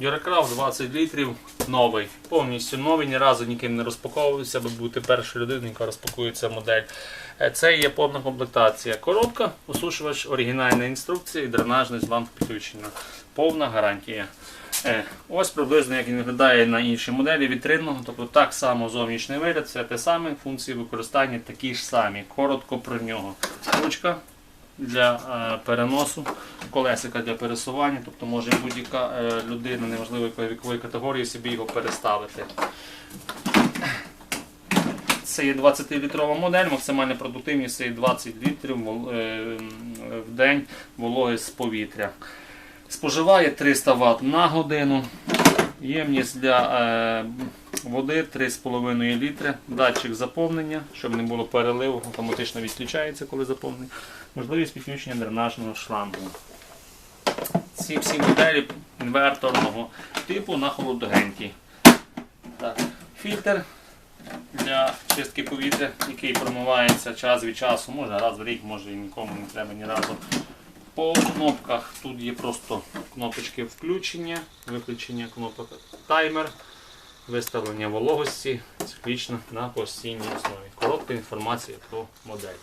Дюракрафт 20 літрів, новий, повністю новий, ні разу ніким не розпаковувався, аби бути першою людиною, яка розпакує цю модель. Е, Це є повна комплектація. Коробка, осушувач, оригінальна інструкція і дренажний шланг підключення. Повна гарантія. Е, Ось приблизно як він виглядає на іншій моделі вітринного, тобто так само зовнішній вигляд, це те саме, функції використання такі ж самі. Коротко про нього. Ручка для е, переносу, колесика для пересування, тобто може будь-яка е, людина, неважливо якої вікової категорії, собі його переставити. Це є 20-літрова модель, максимальна продуктивність є 20 літрів е, в день вологи з повітря. Споживає 300 Вт на годину. Ємність для води 3,5 літри. Датчик заповнення, щоб не було переливу, автоматично відключається, коли заповнений. Можливість підключення дренажного шлангу. Ці всі моделі інверторного типу на холодогенті. Так, фільтр для чистки повітря, який промивається час від часу, може раз в рік, може і нікому не треба ні разу. По кнопках тут є просто кнопочки включення, виключення кнопок таймер, виставлення вологості, циклічно на постійній основі. Коротка інформація про модель.